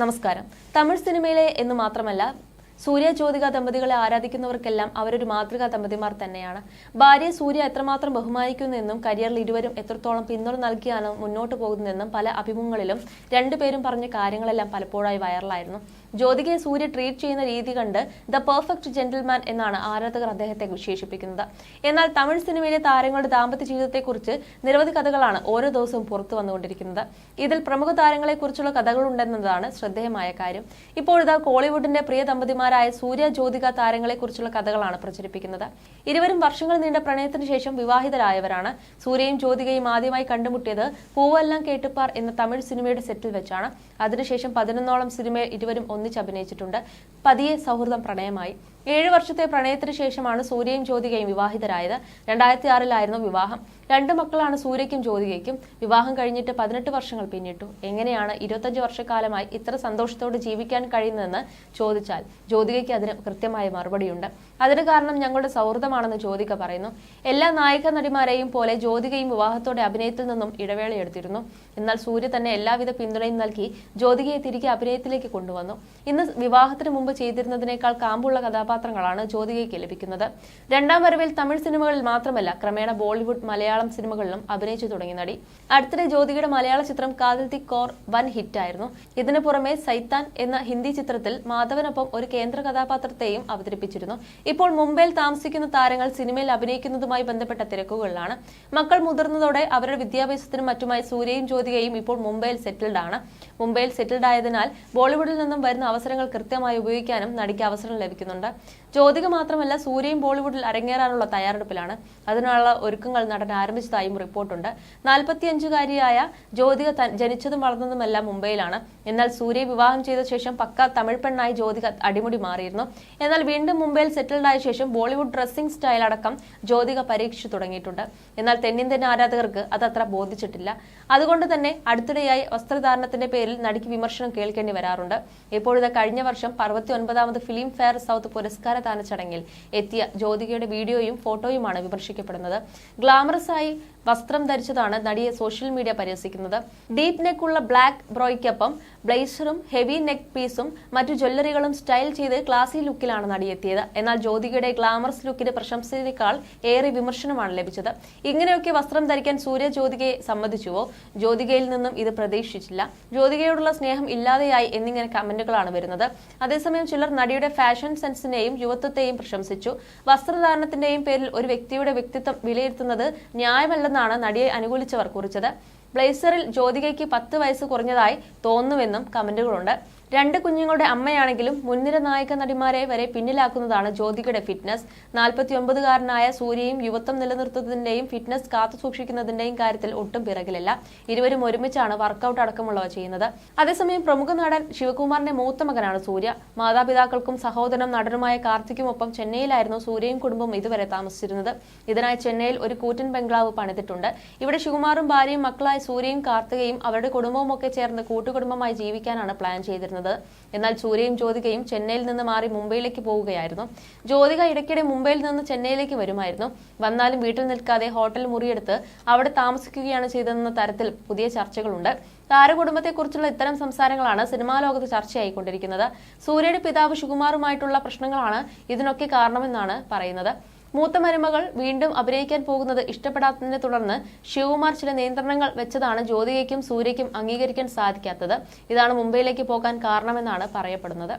നമസ്കാരം. തമിഴ് സിനിമയിലെ എന്ന് മാത്രമല്ല സൂര്യ ജ്യോതിക ദമ്പതികളെ ആരാധിക്കുന്നവർക്കെല്ലാം അവരൊരു മാതൃകാ ദമ്പതിമാർ തന്നെയാണ്. ഭാര്യ സൂര്യ എത്രമാത്രം ബഹുമാനിക്കുന്നെന്നും കരിയറിൽ ഇരുവരും എത്രത്തോളം പിന്തുണ നൽകിയാണ് മുന്നോട്ട് പോകുന്നതെന്നും പല അഭിമുഖങ്ങളിലും രണ്ടുപേരും പറഞ്ഞ കാര്യങ്ങളെല്ലാം പലപ്പോഴായി വൈറലായിരുന്നു ജ്യോതികയെ സൂര്യ ട്രീറ്റ് ചെയ്യുന്ന രീതി കണ്ട് ദ പെർഫെക്റ്റ് ജെന്റിൽമാൻ എന്നാണ് ആരാധകർ അദ്ദേഹത്തെ വിശേഷിപ്പിക്കുന്നത്. എന്നാൽ തമിഴ് സിനിമയിലെ താരങ്ങളുടെ ദാമ്പത്യ ജീവിതത്തെക്കുറിച്ച് നിരവധി കഥകളാണ് ഓരോ ദിവസവും പുറത്തു വന്നുകൊണ്ടിരിക്കുന്നത്. ഇതിൽ പ്രമുഖ താരങ്ങളെക്കുറിച്ചുള്ള കഥകളുണ്ടെന്നതാണ് ശ്രദ്ധേയമായ കാര്യം. ഇപ്പോഴിതാ കോളിവുഡിന്റെ പ്രിയ ദമ്പതിമാരായ സൂര്യ ജ്യോതിക താരങ്ങളെക്കുറിച്ചുള്ള കഥകളാണ് പ്രചരിപ്പിക്കുന്നത്. ഇരുവരും വർഷങ്ങൾ നീണ്ട പ്രണയത്തിന് ശേഷം വിവാഹിതരായവരാണ്. സൂര്യയും ജ്യോതികയും ആദ്യമായി കണ്ടുമുട്ടിയത് പൂവെല്ലാം കേട്ടുപ്പാർ എന്ന തമിഴ് സിനിമയുടെ സെറ്റിൽ വെച്ചാണ്. അതിനുശേഷം പതിനൊന്നോളം സിനിമയിൽ ഇരുവരും ഒന്നിച്ച് അഭിനയിച്ചിട്ടുണ്ട് പതിയെ സൗഹൃദം പ്രണയമായി. ഏഴ് വർഷത്തെ പ്രണയത്തിന് ശേഷമാണ് സൂര്യയും ജ്യോതികയും വിവാഹിതരായത്. രണ്ടായിരത്തി ആറിലായിരുന്നു വിവാഹം. രണ്ട് മക്കളാണ് സൂര്യയ്ക്കും ജ്യോതികയ്ക്കും വിവാഹം കഴിഞ്ഞിട്ട് പതിനെട്ട് വർഷങ്ങൾ പിന്നിട്ടു. എങ്ങനെയാണ് ഇരുപത്തഞ്ച് വർഷക്കാലമായി ഇത്ര സന്തോഷത്തോടെ ജീവിക്കാൻ കഴിയുന്നതെന്ന് ചോദിച്ചാൽ ജ്യോതികയ്ക്ക് അതിന് കൃത്യമായ മറുപടിയുണ്ട്. അതിന് കാരണം ഞങ്ങളുടെ സൗഹൃദമാണെന്ന് ജ്യോതിക പറയുന്നു. എല്ലാ നായിക നടിമാരെയും പോലെ ജ്യോതികയും വിവാഹത്തോടെ അഭിനയത്തിൽ നിന്നും ഇടവേളയെടുത്തിരുന്നു എന്നാൽ സൂര്യ തന്നെ എല്ലാവിധ പിന്തുണയും നൽകി ജ്യോതികയെ തിരികെ അഭിനയത്തിലേക്ക് കൊണ്ടുവന്നു. ഇന്ന് വിവാഹത്തിന് മുമ്പ് ചെയ്തിരുന്നതിനേക്കാൾ കാമ്പുള്ള കഥാപാത്രങ്ങളാണ് ജ്യോതികയ്ക്ക് ലഭിക്കുന്നത്. രണ്ടാം വരവിൽ തമിഴ് സിനിമകളിൽ മാത്രമല്ല ക്രമേണ ബോളിവുഡ് മലയാളം സിനിമകളിലും അഭിനയിച്ചു തുടങ്ങി നടി. അടുത്തിടെ ജ്യോതികയുടെ മലയാള ചിത്രം കാതിൽ തി കോർ വൻ ഹിറ്റായിരുന്നു. ഇതിനു പുറമെ സൈത്താൻ എന്ന ഹിന്ദി ചിത്രത്തിൽ മാധവനൊപ്പം ഒരു കേന്ദ്ര കഥാപാത്രത്തെയും അവതരിപ്പിച്ചിരുന്നു. ഇപ്പോൾ മുംബൈയിൽ താമസിക്കുന്ന താരങ്ങൾ സിനിമയിൽ അഭിനയിക്കുന്നതുമായി ബന്ധപ്പെട്ട തിരക്കുകളിലാണ്. മക്കൾ മുതിർന്നതോടെ അവരുടെ വിദ്യാഭ്യാസത്തിനും മറ്റുമായി സൂര്യയും ജ്യോതികയും ഇപ്പോൾ മുംബൈയിൽ സെറ്റിൽഡ് ആണ്. മുംബൈയിൽ സെറ്റിൽഡ് ആയതിനാൽ ബോളിവുഡിൽ നിന്നും വരുന്ന അവസരങ്ങൾ കൃത്യമായി ഉപയോഗിക്കാനും നടിക്ക് അവസരം ലഭിക്കുന്നുണ്ട്. ജ്യോതിക മാത്രമല്ല സൂര്യയും ബോളിവുഡിൽ അരങ്ങേറാനുള്ള തയ്യാറെടുപ്പിലാണ്. അതിനുള്ള ഒരുക്കങ്ങൾ നടൻ ആരംഭിച്ചതായും റിപ്പോർട്ടുണ്ട്. നാൽപ്പത്തിയഞ്ചുകാരിയായ ജ്യോതിക ജനിച്ചതും വളർന്നതുമെല്ലാം മുംബൈയിലാണ്. എന്നാൽ സൂര്യ വിവാഹം ചെയ്ത ശേഷം പക്ക തമിഴ് പെണ്ണായി ജ്യോതിക അടിമുടി മാറിയിരുന്നു. എന്നാൽ വീണ്ടും മുംബൈയിൽ സെറ്റിൽഡ് ആയ ശേഷം ബോളിവുഡ് ഡ്രസ്സിംഗ് സ്റ്റൈൽ അടക്കം ജ്യോതിക പരീക്ഷിച്ചു തുടങ്ങിയിട്ടുണ്ട്. എന്നാൽ തെന്നിന്ത്യൻ ആരാധകർക്ക് അത് അത്ര ബോധിച്ചിട്ടില്ല. അതുകൊണ്ട് തന്നെ അടുത്തിടെയായി വസ്ത്രധാരണത്തിന്റെ പേരിൽ നടിക്ക് വിമർശനം കേൾക്കേണ്ടി വരാറുണ്ട്. ഇപ്പോഴത്തെ കഴിഞ്ഞ വർഷം അറുപത്തി ഒൻപതാമത് ഫിലിം ഫെയർ സൗത്ത് പുരസ്കാരദാന ചടങ്ങിൽ എത്തിയ ജ്യോതികയുടെ വീഡിയോയും ഫോട്ടോയുമാണ് വിമർശിക്കപ്പെടുന്നത്. ഗ്ലാമറസ് ആയി വസ്ത്രം ധരിച്ചതാണ് നടിയെ സോഷ്യൽ മീഡിയ പരിഹസിക്കുന്നത്. ഡീപ് നെക്കുള്ള ബ്ലാക്ക് ബ്രോയ്ക്കൊപ്പം ബ്ലേസറും ഹെവി നെക്ക് പീസും മറ്റു ജ്വല്ലറികളും സ്റ്റൈൽ ചെയ്ത് ക്ലാസി ലുക്കിലാണ് നടി എത്തിയത് എന്നാൽ ജ്യോതികയുടെ ഗ്ലാമറസ് ലുക്കിന് പ്രശംസയേക്കാൾ ഏറെ വിമർശനമാണ് ലഭിച്ചത്. ഇങ്ങനെയൊക്കെ വസ്ത്രം ധരിക്കാൻ സൂര്യ ജ്യോതികയെ സമ്മതിച്ചുവോ? ജ്യോതികയിൽ നിന്നും ഇത് പ്രതീക്ഷിച്ചില്ല. ജ്യോതികയോടുള്ള സ്നേഹം ഇല്ലാതെയായി എന്നിങ്ങനെ കമന്റുകളാണ് വരുന്നത്. അതേസമയം ചിലർ നടിയുടെ ഫാഷൻ സെൻസിനെയും യുവത്വത്തെയും പ്രശംസിച്ചു. വസ്ത്രധാരണത്തിന്റെയും പേരിൽ ഒരു വ്യക്തിയുടെ വ്യക്തിത്വം വിലയിരുത്തുന്നത് ന്യായമല്ലെന്നാണ് നടിയെ അനുകൂലിച്ചവർ കുറിച്ചത്. ബ്ലേസറിൽ ജ്യോതികയ്ക്ക് പത്ത് വയസ്സ് കുറഞ്ഞതായി തോന്നുന്നുവെന്നും കമന്റുകളുണ്ട്. രണ്ട് കുഞ്ഞുങ്ങളുടെ അമ്മയാണെങ്കിലും മുൻനിര നായക നടിമാരെ വരെ പിന്നിലാക്കുന്നതാണ് ജ്യോതികയുടെ ഫിറ്റ്നസ് നാൽപ്പത്തിയൊമ്പതുകാരനായ സൂര്യയും യുവത്വം നിലനിർത്തുന്നതിന്റെയും ഫിറ്റ്നസ് കാത്തു സൂക്ഷിക്കുന്നതിന്റെയും കാര്യത്തിൽ ഒട്ടും പിറകിലല്ല. ഇരുവരും ഒരുമിച്ചാണ് വർക്കൗട്ട് അടക്കമുള്ളവ ചെയ്യുന്നത്. അതേസമയം പ്രമുഖ നടൻ ശിവകുമാറിന്റെ മൂത്ത മകനാണ് സൂര്യ. മാതാപിതാക്കൾക്കും സഹോദരനും നടനുമായ കാർത്തിക്കുമൊപ്പം ചെന്നൈയിലായിരുന്നു സൂര്യയും കുടുംബം ഇതുവരെ താമസിച്ചിരുന്നത്. ഇതിനായി ചെന്നൈയിൽ ഒരു കൂറ്റൻ ബംഗ്ലാവ് പണിതിട്ടുണ്ട്. ഇവിടെ ശിവകുമാറും ഭാര്യയും മക്കളായ സൂര്യയും കാർത്തികയും അവരുടെ കുടുംബവും ഒക്കെ ചേർന്ന് കൂട്ടുകുടുംബമായി ജീവിക്കാനാണ് പ്ലാൻ ചെയ്തിരുന്നത് എന്നാൽ സൂര്യയും ജ്യോതികയും ചെന്നൈയിൽ നിന്ന് മാറി മുംബൈയിലേക്ക് പോവുകയായിരുന്നു. ജ്യോതിക ഇടയ്ക്കിടെ മുംബൈയിൽ നിന്ന് ചെന്നൈയിലേക്ക് വരുമായിരുന്നു. വന്നാലും വീട്ടിൽ നിൽക്കാതെ ഹോട്ടൽ മുറിയെടുത്ത് അവിടെ താമസിക്കുകയാണ് ചെയ്തതെന്ന തരത്തിൽ പുതിയ ചർച്ചകളുണ്ട്. താരകുടുംബത്തെക്കുറിച്ചുള്ള ഇത്തരം സംസാരങ്ങളാണ് സിനിമാ ലോകത്ത് ചർച്ചയായിക്കൊണ്ടിരിക്കുന്നത്. സൂര്യയുടെ പിതാവ് ശിവകുമാറുമായിട്ടുള്ള പ്രശ്നങ്ങളാണ് ഇതിനൊക്കെ കാരണമെന്നാണ് പറയുന്നത്. മൂത്ത മരുമകൾ വീണ്ടും അഭിനയിക്കാൻ പോകുന്നത് ഇഷ്ടപ്പെടാത്തതിനെ തുടർന്ന് ശിവകുമാർ ചില നിയന്ത്രണങ്ങൾ വെച്ചതാണ് ജ്യോതികയ്ക്കും സൂര്യയ്ക്കും അംഗീകരിക്കാൻ സാധിക്കാത്തത്. ഇതാണ് മുംബൈയിലേക്ക് പോകാൻ കാരണമെന്നാണ് പറയപ്പെടുന്നത്.